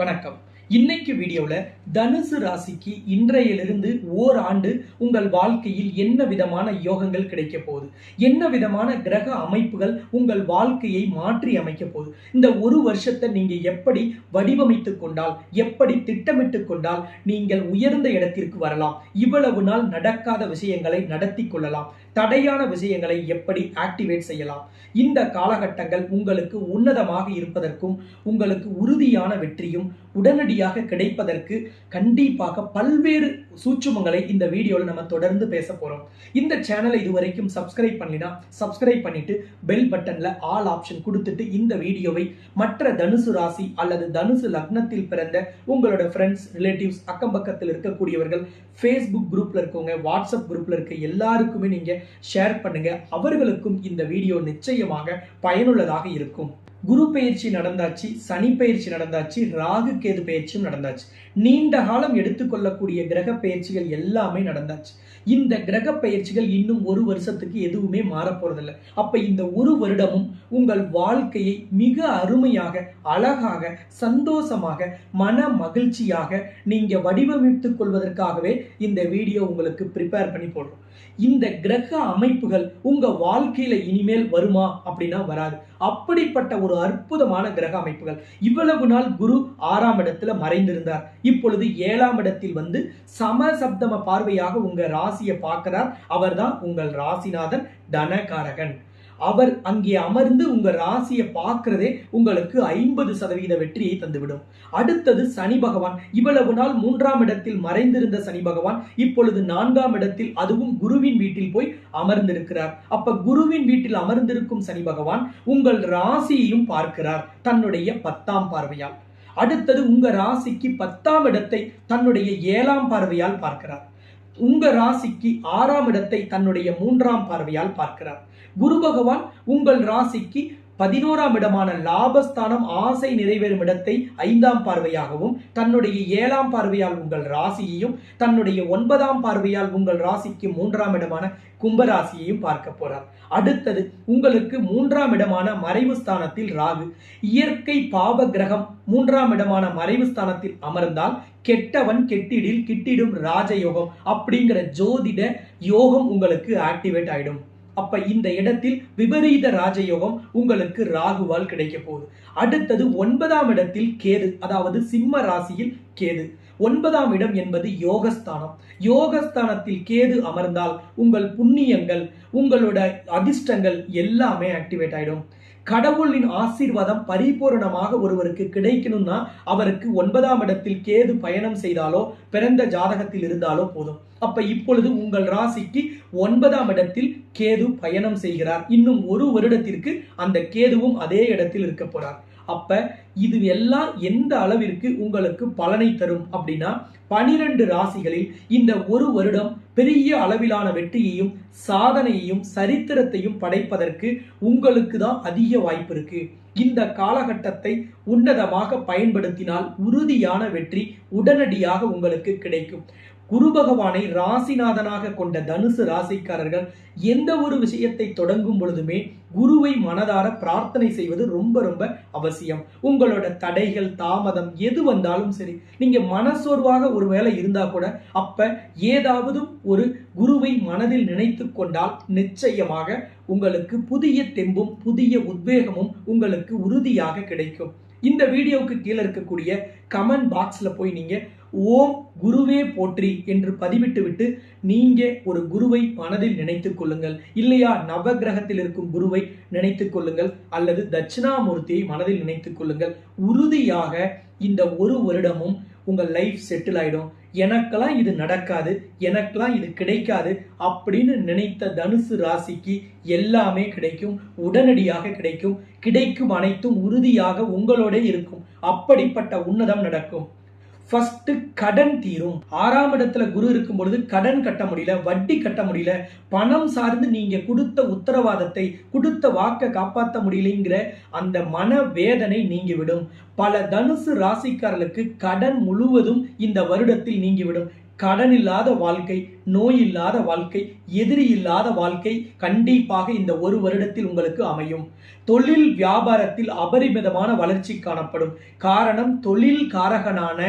வணக்கம். இன்னைக்கு வீடியோவில் தனுசு ராசிக்கு இன்றையிலிருந்து ஓர் ஆண்டு உங்கள் வாழ்க்கையில் என்ன விதமான யோகங்கள் கிடைக்க போகுது? என்ன விதமான கிரக அமைப்புகள் உங்கள் வாழ்க்கையை மாற்றி அமைக்க போகுது? இந்த ஒரு வருஷத்தை நீங்கள் எப்படி வடிவமைத்துக் கொண்டால் எப்படி திட்டமிட்டு கொண்டால் நீங்கள் உயர்ந்த இடத்திற்கு வரலாம்? இவ்வளவு நாள் நடக்காத விஷயங்களை நடத்தி கொள்ளலாம். தடையான விஷயங்களை எப்படி ஆக்டிவேட் செய்யலாம்? இந்த காலகட்டங்கள் உங்களுக்கு உன்னதமாக இருப்பதற்கும் உங்களுக்கு உறுதியான வெற்றியும் உடனடியாக கிடைப்பதற்கு கண்டிப்பாக பல்வேறு சூட்சுமங்களை இந்த வீடியோவில் நம்ம தொடர்ந்து பேச போகிறோம் இந்த சேனலை இதுவரைக்கும் சப்ஸ்கிரைப் பண்ணலினா சப்ஸ்கிரைப் பண்ணிட்டு பெல் பட்டனில் ஆல் ஆப்ஷன் கொடுத்துட்டு இந்த வீடியோவை மற்ற தனுசு ராசி அல்லது தனுசு லக்னத்தில் பிறந்த உங்களோட ஃப்ரெண்ட்ஸ் ரிலேட்டிவ்ஸ் அக்கம் பக்கத்தில் இருக்கக்கூடியவர்கள் ஃபேஸ்புக் குரூப்பில் இருக்கவங்க வாட்ஸ்அப் குரூப்பில் இருக்க எல்லாருக்குமே நீங்கள் ஷேர் பண்ணுங்கள் அவர்களுக்கும் இந்த வீடியோ நிச்சயமாக பயனுள்ளதாக இருக்கும். குரு பயிற்சி நடந்தாச்சு சனி பயிற்சி நடந்தாச்சு ராகு கேது பயிற்சியும் நடந்தாச்சு. நீண்ட காலம் எடுத்துக்கொள்ளக்கூடிய கிரக பயிற்சிகள் எல்லாமே நடந்தாச்சு. இந்த கிரக பயிற்சிகள் இன்னும் ஒரு வருஷத்துக்கு எதுவுமே மாறப்போறதில்லை. அப்ப இந்த ஒரு வருடமும் உங்கள் வாழ்க்கையை மிக அருமையாக அழகாக சந்தோஷமாக மன மகிழ்ச்சியாக நீங்க வடிவமைத்துக் கொள்வதற்காகவே இந்த வீடியோ உங்களுக்கு ப்ரிப்பேர் பண்ணி போடுறோம். இந்த கிரக அமைப்புகள் உங்க வாழ்க்கையில இனிமேல் வருமா அப்படின்னா வராது. அப்படிப்பட்ட ஒரு அற்புதமான கிரக அமைப்புகள். இவ்வளவு நாள் குரு ஆறாம் இடத்துல மறைந்திருந்தார். இப்பொழுது ஏழாம் இடத்தில் வந்து சமசப்தம பார்வையாக உங்க ராசியை பார்க்கிறார். அவர்தான் உங்கள் ராசிநாதன் தனகாரகன். அவர் அங்கே அமர்ந்து உங்க ராசியை பார்க்கிறதே உங்களுக்கு ஐம்பது சதவீத வெற்றியை தந்துவிடும். அடுத்தது சனி பகவான். இவ்வளவு நாள் மூன்றாம் இடத்தில் மறைந்திருந்த சனி பகவான். இப்பொழுது நான்காம் இடத்தில் அதுவும் குருவின் வீட்டில் போய் அமர்ந்திருக்கிறார். அப்ப குருவின் வீட்டில் அமர்ந்திருக்கும் சனி பகவான் உங்கள் ராசியையும் பார்க்கிறார். தன்னுடைய பத்தாம் பார்வையால். அடுத்தது உங்க ராசிக்கு பத்தாம் இடத்தை தன்னுடைய ஏழாம் பார்வையால் பார்க்கிறார். உங்க ராசிக்கு ஆறாம் இடத்தை தன்னுடைய மூன்றாம் பார்வையால் பார்க்கிறார். குரு பகவான் உங்கள் ராசிக்கு பதினோராம் இடமான லாபஸ்தானம் ஆசை நிறைவேறும் இடத்தை ஐந்தாம் பார்வையாகவும் தன்னுடைய ஏழாம் பார்வையால் உங்கள் ராசியையும் தன்னுடைய ஒன்பதாம் பார்வையால் உங்கள் ராசிக்கு மூன்றாம் இடமான கும்பராசியையும் பார்க்க போறார். அடுத்தது உங்களுக்கு மூன்றாம் இடமான மறைவு ஸ்தானத்தில் ராகு. இயற்கை பாவ கிரகம் மூன்றாம் இடமான மறைவு ஸ்தானத்தில் அமர்ந்தால் கெட்டவன் கெட்டிடில் கிட்டிடும் ராஜயோகம் அப்படிங்கிற ஜோதிட யோகம் உங்களுக்கு ஆக்டிவேட் ஆயிடும். அப்ப இந்த இடத்தில் விபரீத ராஜயோகம் உங்களுக்கு ராகுவால் கிடைக்க போகுது. அடுத்தது ஒன்பதாம் இடத்தில் கேது அதாவது சிம்ம ராசியில் கேது. ஒன்பதாம் இடம் என்பது யோகஸ்தானம். யோகஸ்தானத்தில் கேது அமர்ந்தால் உங்கள் புண்ணியங்கள் உங்களோட அதிர்ஷ்டங்கள் எல்லாமே ஆக்டிவேட் ஆயிடும். கடவுளின் ஆசீர்வாதம் பரிபூரணமாக ஒருவருக்கு கிடைக்கணும்னா அவருக்கு ஒன்பதாம் இடத்தில் கேது பயணம் செய்தாலோ பிறந்த ஜாதகத்தில் இருந்தாலோ போதும். அப்ப இப்பொழுது உங்கள் ராசிக்கு ஒன்பதாம் இடத்தில் கேது பயணம் செய்கிறார். இன்னும் ஒரு வருடத்திற்கு அந்த கேதுவும் அதே இடத்தில் இருக்க போறார். அப்ப இது எல்லாம் எந்த அளவிற்கு உங்களுக்கு பலனை தரும் அப்படின்னா பனிரெண்டு ராசிகளில் இந்த ஒரு வருடம் பெரிய அளவிலான வெற்றியையும் சாதனையையும் சரித்திரத்தையும் படைப்பதற்கு உங்களுக்கு தான் அதிக வாய்ப்பு இருக்கு. இந்த காலகட்டத்தை உன்னதமாக பயன்படுத்தினால் உறுதியான வெற்றி உடனடியாக உங்களுக்கு கிடைக்கும். குரு பகவானை ராசிநாதனாக கொண்ட தனுசு ராசிக்காரர்கள் எந்த ஒரு விஷயத்தை தொடங்கும் பொழுதுமே குருவை மனதார பிரார்த்தனை செய்வது ரொம்ப ரொம்ப அவசியம். உங்களோட தடைகள் தாமதம் எது வந்தாலும் சரி நீங்க மனசோர்வாக ஒரு வேலை இருந்தா கூட அப்ப ஏதாவது ஒரு குருவை மனதில் நினைத்து கொண்டால் நிச்சயமாக உங்களுக்கு புதிய தெம்பும் புதிய உத்வேகமும் உங்களுக்கு உறுதியாக கிடைக்கும். இந்த வீடியோவுக்கு கீழே இருக்கக்கூடிய கமெண்ட் பாக்ஸில் போய் நீங்கள் ஓம் குருவே போற்றி என்று பதிவிட்டு விட்டு நீங்கள் ஒரு குருவை மனதில் நினைத்து கொள்ளுங்கள். இல்லையா நவகிரகத்தில் இருக்கும் குருவை நினைத்து கொள்ளுங்கள். அல்லது தட்சிணாமூர்த்தியை மனதில் நினைத்து கொள்ளுங்கள். உறுதியாக இந்த ஒரு வருடமும் உங்கள் லைஃப் செட்டில் ஆகிடும் எனக்கெல்லாம் இது நடக்காது. எனக்கெல்லாம் இது கிடைக்காது அப்படின்னு நினைத்த தனுசு ராசிக்கு எல்லாமே கிடைக்கும். உடனடியாக கிடைக்கும். கிடைக்கும் அனைத்தும் உறுதியாக உங்களோட இருக்கும். அப்படிப்பட்ட உன்னதம் நடக்கும். ஃபர்ஸ்ட் கடன் தீரும். ஆறாம் இடத்துல குரு இருக்கும் பொழுது கடன் கட்ட முடியல வட்டி கட்ட முடியல பணம் சார்ந்து நீங்க கொடுத்த உத்தரவாதத்தை கொடுத்த வாக்கை காப்பாற்ற முடியலைங்கிற அந்த மன வேதனை நீங்கிவிடும். பல தனுசு ராசிக்காரர்களுக்கு கடன் முழுவதும் இந்த வருடத்தில் நீங்கிவிடும். கடன் இல்லாத வாழ்க்கை நோய் இல்லாத வாழ்க்கை எதிரி இல்லாத வாழ்க்கை கண்டிப்பாக இந்த ஒரு வருடத்தில் உங்களுக்கு அமையும். தொழில் வியாபாரத்தில் அபரிமிதமான வளர்ச்சி காணப்படும். காரணம் தொழில் காரகனான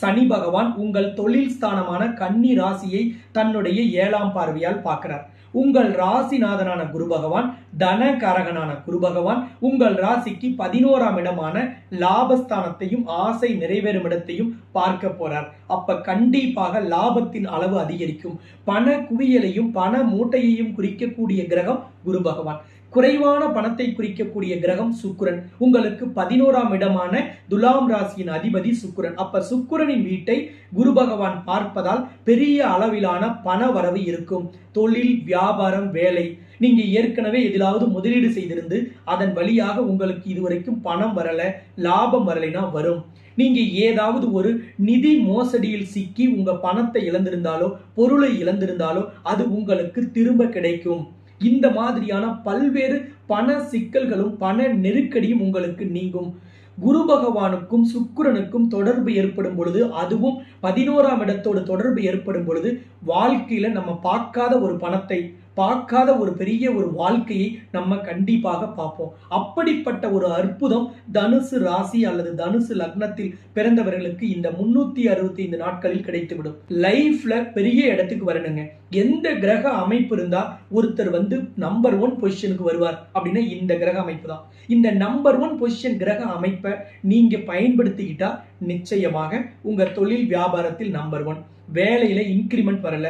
சனி பகவான் உங்கள் தொழில் ஸ்தானமான கன்னி ராசியை தன்னுடைய ஏழாம் பார்வையால் பார்க்கிறார். உங்கள் ராசிநாதனான குரு பகவான் தனகாரகனான குரு பகவான் உங்கள் ராசிக்கு பதினோராம் இடமான லாபஸ்தானத்தையும் ஆசை நிறைவேறும் இடத்தையும் பார்க்க போறார். அப்ப கண்டிப்பாக லாபத்தின் அளவு அதிகரிக்கும். பண குவியலையும் பண மூட்டையையும் குறிக்கக்கூடிய கிரகம் குரு பகவான். குறைவான பணத்தை குறிக்கக்கூடிய கிரகம் சுக்குரன். உங்களுக்கு பதினோராம் இடமான துலாம் ராசியின் அதிபதி சுக்குரன். அப்ப சுக்குரனின் வீட்டை குரு பகவான் பார்ப்பதால் பெரிய அளவிலான பண வரவு இருக்கும். தொழில் வியாபாரம் வேலை. நீங்க ஏற்கனவே எதிலாவது முதலீடு செய்திருந்து அதன் வழியாக உங்களுக்கு இதுவரைக்கும் பணம் வரல லாபம் வரலைன்னா வரும். நீங்க ஏதாவது ஒரு நிதி மோசடியில் சிக்கி உங்க பணத்தை இழந்திருந்தாலோ பொருளை இழந்திருந்தாலோ அது உங்களுக்கு திரும்ப கிடைக்கும். இந்த மாதிரியான பல்வேறு பண சிக்கல்களும் பண நெருக்கடியும் உங்களுக்கு நீங்கும். குரு பகவானுக்கும் சுக்கிரனுக்கும் தொடர்பு ஏற்படும் பொழுது அதுவும் பதினோராம் இடத்தோடு தொடர்பு ஏற்படும் பொழுது வாழ்க்கையில நம்ம பார்க்காத ஒரு பணத்தை பார்க்காத ஒரு பெரிய ஒரு வாழ்க்கையை நம்ம கண்டிப்பாக பார்ப்போம். அப்படிப்பட்ட ஒரு அற்புதம் தனுசு ராசி அல்லது தனுசு லக்னத்தில் பிறந்தவர்களுக்கு இந்த முன்னூத்தி அறுபத்தி ஐந்து நாட்களில் கிடைத்துவிடும். லைஃப்ல பெரிய இடத்துக்கு வரணுங்க. எந்த கிரக அமைப்பு இருந்தா ஒருத்தர் வந்து நம்பர் ஒன் பொசிஷனுக்கு வருவார் அப்படின்னா இந்த கிரக அமைப்பு தான். இந்த நம்பர் ஒன் பொசிஷன் கிரக அமைப்பை நீங்க பயன்படுத்திக்கிட்டா நிச்சயமாக உங்க தொழில் வியாபாரத்தில் நம்பர் ஒன் வேலையில இன்கிரிமெண்ட் வரல.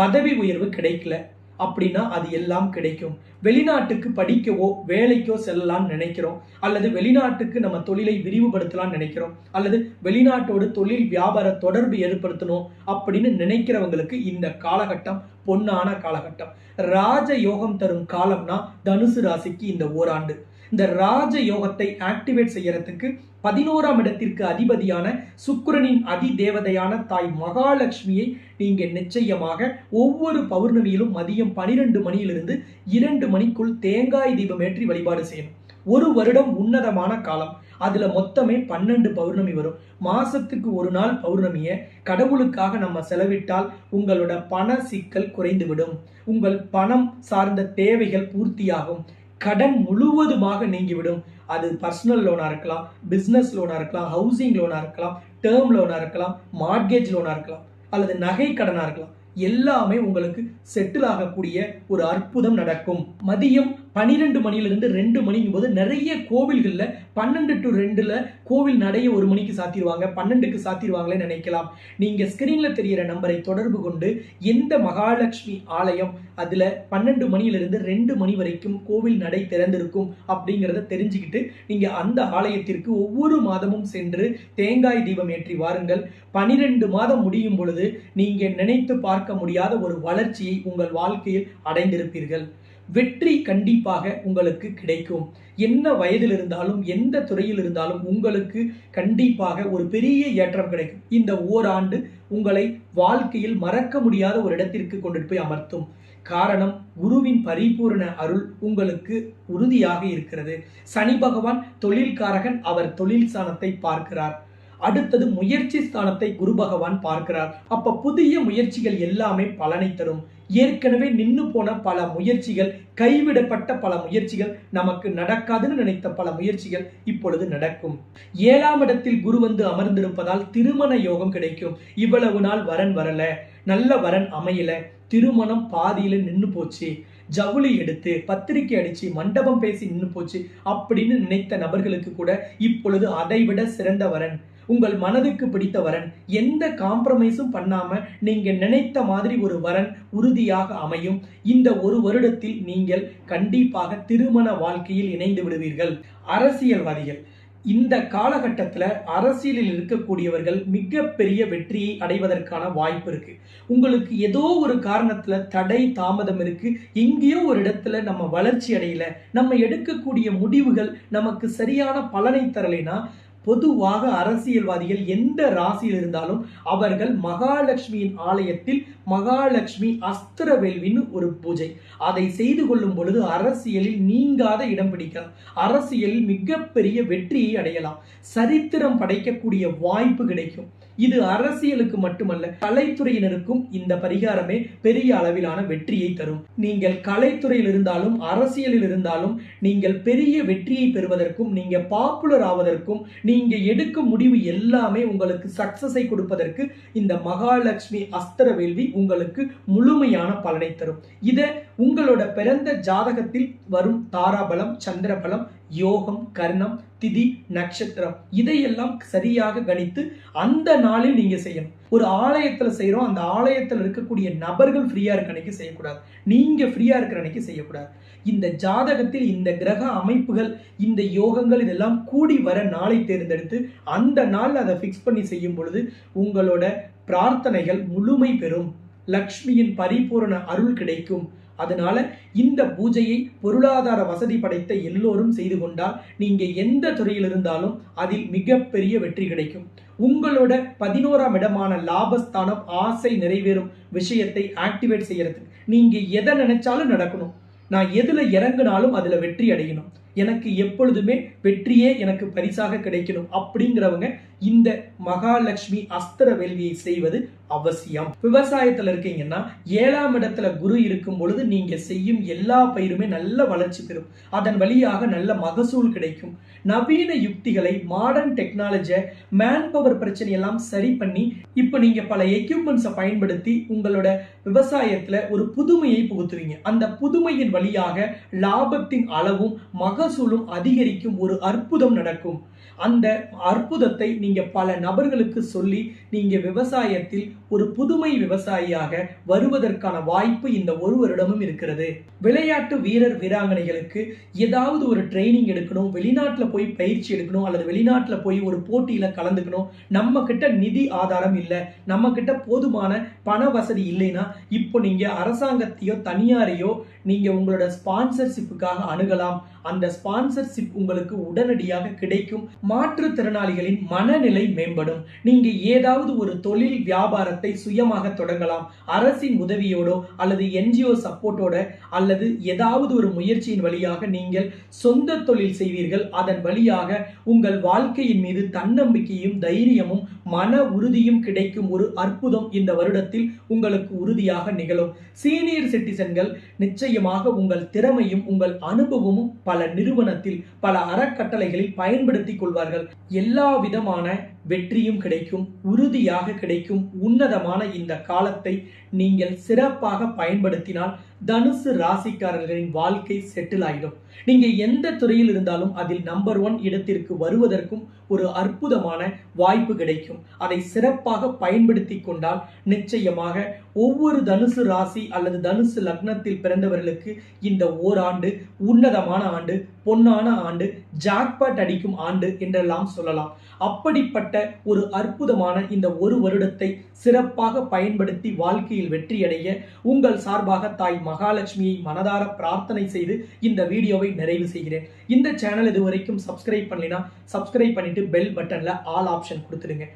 பதவி உயர்வு கிடைக்கல. அப்படின்னா அது எல்லாம் கிடைக்கும். வெளிநாட்டுக்கு படிக்கவோ வேலைக்கோ செல்லலாம்னு நினைக்கிறோம். அல்லது வெளிநாட்டுக்கு நம்ம தொழிலை விரிவுபடுத்தலாம்னு நினைக்கிறோம். அல்லது வெளிநாட்டோடு தொழில் வியாபார தொடர்பு ஏற்படுத்தணும் அப்படின்னு நினைக்கிறவங்களுக்கு இந்த காலகட்டம் பொன்னான காலகட்டம். ராஜ யோகம் தரும் காலம்னா தனுசு ராசிக்கு இந்த ஓராண்டு. இந்த ராஜ யோகத்தை ஆக்டிவேட் செய்யறதுக்கு பதினோராம் இடத்திற்கு அதிபதியான சுக்கிரனின் அதி தேவதையான தாய் மகாலட்சுமியை நீங்க நிச்சயமாக ஒவ்வொரு பௌர்ணமியிலும் மதியம் பனிரெண்டு மணியிலிருந்து இரண்டு மணிக்குள் தேங்காய் தீபம் ஏற்றி வழிபாடு செய்யணும். ஒரு வருடம் உன்னதமான காலம். அதுல மொத்தமே பன்னெண்டு பௌர்ணமி வரும். மாசத்துக்கு ஒரு நாள் பௌர்ணமிய கடவுளுக்காக நம்ம செலவிட்டால் உங்களோட பண சிக்கல் குறைந்துவிடும். உங்கள் பணம் சார்ந்த தேவைகள் பூர்த்தியாகும். கடன் முழுவதுமாக நீங்கிவிடும். அது பர்சனல் லோனாக இருக்கலாம் பிஸ்னஸ் லோனாக இருக்கலாம் ஹவுசிங் லோனாக இருக்கலாம் டேர்ம் லோனாக இருக்கலாம் மார்கேஜ் லோனாக இருக்கலாம் அல்லது நகை கடனாக இருக்கலாம். எல்லாமே உங்களுக்கு செட்டில் ஆகக்கூடிய ஒரு அற்புதம் நடக்கும். மதியம் பன்னிரெண்டு மணிலிருந்து ரெண்டு மணிங்கும் போது நிறைய கோவில்களில் பன்னெண்டு டு ரெண்டில் கோவில் நடைய ஒரு மணிக்கு சாத்திடுவாங்க. பன்னெண்டுக்கு சாத்திடுவாங்களே நினைக்கலாம். நீங்கள் ஸ்கிரீன்ல தெரியிற நம்பரை தொடர்பு கொண்டு எந்த மகாலட்சுமி ஆலயம் அதில் பன்னெண்டு மணியிலிருந்து ரெண்டு மணி வரைக்கும் கோவில் நடை திறந்திருக்கும் அப்படிங்கிறத தெரிஞ்சுக்கிட்டு நீங்கள் அந்த ஆலயத்திற்கு ஒவ்வொரு மாதமும் சென்று தேங்காய் தீபம் ஏற்றி வாருங்கள். பனிரெண்டு மாதம் முடியும் பொழுது நீங்கள் நினைத்து பார்க்க முடியாத ஒரு வளர்ச்சியை உங்கள் வாழ்க்கையில் அடைந்திருப்பீர்கள். வெற்றி கண்டிப்பாக உங்களுக்கு கிடைக்கும். என்ன வயதில் இருந்தாலும் எந்த துறையில் இருந்தாலும் உங்களுக்கு கண்டிப்பாக ஒரு பெரிய ஏற்றம் கிடைக்கும். இந்த ஓராண்டு உங்களை வாழ்க்கையில் மறக்க முடியாத ஒரு இடத்திற்கு கொண்டு போய் அமர்த்தும். காரணம் குருவின் பரிபூரண அருள் உங்களுக்கு உறுதியாக இருக்கிறது. சனி பகவான் தொழில்காரகன் அவர் தொழில் சாணத்தை பார்க்கிறார். அடுத்தது முயற்சி ஸ்தானத்தை குரு பகவான் பார்க்கிறார். அப்ப புதிய முயற்சிகள் எல்லாமே பலனை தரும். ஏற்கனவே நின்னு போன பல முயற்சிகள் கைவிடப்பட்ட பல முயற்சிகள் நமக்கு நடக்காதுன்னு நினைத்த பல முயற்சிகள் இப்பொழுது நடக்கும். ஏழாம் இடத்தில் குரு வந்து அமர்ந்திருப்பதால் திருமண யோகம் கிடைக்கும். இவ்வளவு நாள் வரன் வரல. நல்ல வரன் அமையல. திருமணம் பாதியில நின்னு போச்சு. ஜவுளி எடுத்து பத்திரிக்கை அடிச்சு மண்டபம் பேசி நின்னு போச்சு அப்படின்னு நினைத்த நபர்களுக்கு கூட இப்பொழுது அதைவிட சிறந்த வரன். உங்கள் மனதுக்கு பிடித்த வரன் எந்த காம்ப்ரமைஸும் பண்ணாம நீங்க நினைத்த மாதிரி ஒரு வரன் உறுதியாக அமையும். இந்த ஒரு வருடத்தில் நீங்கள் கண்டிப்பாக திருமண வாழ்க்கையில் இணைந்து விடுவீர்கள். அரசியல்வாதிகள் இந்த காலகட்டத்தில் அரசியலில் இருக்கக்கூடியவர்கள் மிகப்பெரிய வெற்றியை அடைவதற்கான வாய்ப்பு இருக்கு. உங்களுக்கு ஏதோ ஒரு காரணத்தில் தடை தாமதம் இருக்கு. எங்கேயோ ஒரு இடத்துல நம்ம வளர்ச்சி அடையல. நம்ம எடுக்கக்கூடிய முடிவுகள் நமக்கு சரியான பலனை தரலைன்னா பொதுவாக அரசியல்வாதிகள் எந்த ராசியில் இருந்தாலும் அவர்கள் மகாலட்சுமியின் ஆலயத்தில் மகாலட்சுமி அஸ்திர வேள்வின்னு ஒரு பூஜை. அதை செய்து கொள்ளும் பொழுது அரசியலில் நீங்காத இடம் பிடிக்கலாம். அரசியலில் மிகப்பெரிய வெற்றியை அடையலாம். சரித்திரம் படைக்கக்கூடிய வாய்ப்பு கிடைக்கும். இது அரசியலுக்கு மட்டுமல்ல கலைத்துறையினருக்கும் இந்த பரிகாரமே பெரிய அளவிலான வெற்றியை தரும். நீங்கள் கலைத்துறையில் இருந்தாலும் அரசியலில் இருந்தாலும் நீங்கள் பெரிய வெற்றியை பெறுவதற்கும் நீங்க பாப்புலர் ஆவதற்கும் நீங்க எடுக்கும் முடிவு எல்லாமே உங்களுக்கு சக்சஸை கொடுப்பதற்கு இந்த மகாலட்சுமி அஸ்திர வேள்வி உங்களுக்கு முழுமையான பலனை தரும். இதை உங்களோட பிறந்த ஜாதகத்தில் வரும் தாராபலம் சந்திரபலம் யோகம் கர்ணம் திதி நட்சத்திரம் இதையெல்லாம் சரியாக கணித்து அந்த நாளில் நீங்க செய்யணும். ஒரு ஆலயத்துல செய்யறோம் அந்த ஆலயத்துல இருக்கக்கூடிய நபர்கள் ஃப்ரீயா இருக்க அன்னைக்கு செய்யக்கூடாது. நீங்க ஃப்ரீயா இருக்கிற அன்னைக்கு செய்யக்கூடாது. இந்த ஜாதகத்தில் இந்த கிரக அமைப்புகள் இந்த யோகங்கள் இதெல்லாம் கூடி வர நாளை தேர்ந்தெடுத்து அந்த நாள் அதை ஃபிக்ஸ் பண்ணி செய்யும் பொழுது உங்களோட பிரார்த்தனைகள் முழுமை பெறும். லக்ஷ்மியின் பரிபூரண அருள் கிடைக்கும். அதனால இந்த பூஜையை பொருளாதார வசதி படைத்த எல்லோரும் செய்து கொண்டால் நீங்க எந்த துறையில் இருந்தாலும் அதில் மிகப்பெரிய வெற்றி கிடைக்கும். உங்களோட பதினோராம் இடமான லாபஸ்தானம் ஆசை நிறைவேறும் விஷயத்தை ஆக்டிவேட் செய்யறதுக்கு நீங்க எதை நினைச்சாலும் நடக்கணும். நான் எதுல இறங்கினாலும் அதுல வெற்றி அடையணும். எனக்கு எப்பொழுதுமே வெற்றியே எனக்கு பரிசாக கிடைக்கணும் அப்படிங்கிறவங்க இந்த மகாலட்சுமி அஸ்திர வேள்வியை செய்வது அவசியம். விவசாயத்துல இருக்கீங்கன்னா ஏழாம் இடத்துல குரு இருக்கும் பொழுது நீங்க செய்யும் எல்லா பயிருமே நல்ல வளர்ச்சி பெறும். அதன் வழியாக நல்ல மகசூல் கிடைக்கும். நவீன யுக்திகளை மாடர்ன் டெக்னாலஜியை மேன் பவர் பிரச்சனையெல்லாம் சரி பண்ணி இப்போ நீங்க பல எக்யூப்மெண்ட்ஸை பயன்படுத்தி உங்களோட விவசாயத்துல ஒரு புதுமையை புகுத்துவீங்க. அந்த புதுமையின் வழியாக லாபத்தின் அளவும் மக மகசூலும் அதிகரிக்கும் ஒரு அற்புதம் நடக்கும். அந்த அற்புதத்தை நீங்க பல நபர்களுக்கு சொல்லி நீங்க விவசாயத்தில் ஒரு புதுமை விவசாயியாக வருவதற்கான வாய்ப்பு இந்த ஒரு வருடமும் இருக்கிறது. விளையாட்டு வீரர் வீராங்கனைகளுக்கு ஏதாவது ஒரு ட்ரைனிங் எடுக்கணும் வெளிநாட்டில் போய் பயிற்சி எடுக்கணும் அல்லது வெளிநாட்டில் போய் ஒரு போட்டியில கலந்துக்கணும். நம்ம கிட்ட நிதி ஆதாரம் இல்லை நம்ம கிட்ட போதுமான பண வசதி இல்லைன்னா இப்போ நீங்க அரசாங்கத்தையோ தனியாரையோ நீங்க உங்களோட ஸ்பான்சர்ஷிப்புக்காக அணுகலாம். அந்த ஸ்பான்சர்ஷிப் உங்களுக்கு உடனடியாக கிடைக்கும். மாற்றுத்திறனாளிகளின் மனநிலை மேம்படும். நீங்க ஏதாவது ஒரு தொழில் வியாபாரத்தை சுயமாக தொடங்கலாம். அரசின் உதவியோடோ அல்லது என்ஜிஓ சப்போர்ட்டோட அல்லது ஏதாவது ஒரு முயற்சியின் வழியாக நீங்கள் சொந்த தொழில் செய்வீர்கள். அதன் வழியாக உங்கள் வாழ்க்கையின் மீது தன்னம்பிக்கையும் தைரியமும் மன உறுதியும் கிடைக்கும் ஒரு அற்புதம் இந்த வருடத்தில் உங்களுக்கு உறுதியாக நிகழும். சீனியர் சிட்டிசன்கள் நிச்சயமாக உங்கள் திறமையும் உங்கள் அனுபவமும் பல நிறுவனத்தில் பல அறக்கட்டளைகளில் பயன்படுத்திக் கொள்வார்கள். எல்லா விதமான வெற்றியும் கிடைக்கும் உறுதியாக கிடைக்கும் உன்னதமான இந்த காலத்தை நீங்கள் சிறப்பாக பயன்படுத்தினால் தனுசு ராசிக்காரர்களின் வாழ்க்கை செட்டில் ஆகிடும் நீங்க எந்த துறையில் இருந்தாலும் அதில் நம்பர் ஒன் இடத்திற்கு வருவதற்கும் ஒரு அற்புதமான வாய்ப்பு கிடைக்கும். அதை சிறப்பாக பயன்படுத்தி கொண்டால் நிச்சயமாக ஒவ்வொரு தனுசு ராசி அல்லது தனுசு லக்னத்தில் பிறந்தவர்களுக்கு இந்த ஓராண்டு உன்னதமான ஆண்டு பொன்னான ஆண்டு ஜாக்பாட் அடிக்கும் ஆண்டு என்றெல்லாம் சொல்லலாம். அப்படிப்பட்ட ஒரு அற்புதமான இந்த ஒரு வருடத்தை சிறப்பாக பயன்படுத்தி வாழ்க்கையில் வெற்றியடைய உங்கள் சார்பாக தாய் மகாலட்சுமியை மனதார பிரார்த்தனை செய்து இந்த வீடியோவை நிறைவு செய்கிறேன். இந்த சேனல் இது வரைக்கும் சப்ஸ்கிரைப் பண்ணலினா சப்ஸ்கிரைப் பண்ணிட்டு பெல் பட்டன்ல ஆல் ஆப்ஷன் கொடுத்துடுங்க.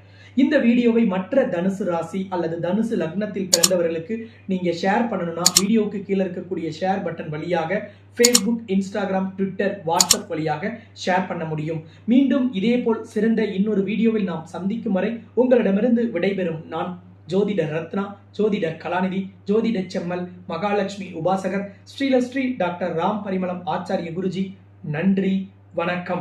இந்த வீடியோவை மற்ற தனுசு ராசி அல்லது தனுசு லக்னத்தில் பிறந்தவர்களுக்கு நீங்க ஷேர் பண்ணணும்னா வீடியோவுக்கு கீழே இருக்கக்கூடிய ஷேர் பட்டன் வழியாக ஃபேஸ்புக் இன்ஸ்டாகிராம் ட்விட்டர் வாட்ஸ்அப் வழியாக ஷேர் பண்ண முடியும். மீண்டும் இதேபோல் சிறந்த இன்னொரு வீடியோவில் நாம் சந்திக்கும் வரை உங்களிடமிருந்து விடைபெறும் நான் ஜோதிடர் ரத்னா ஜோதிடர் கலாநிதி ஜோதிட செம்மல் மகாலட்சுமி உபாசகர் ஸ்ரீலஸ்ரீ டாக்டர் ராம் பரிமளம் ஆச்சாரிய குருஜி. நன்றி வணக்கம்.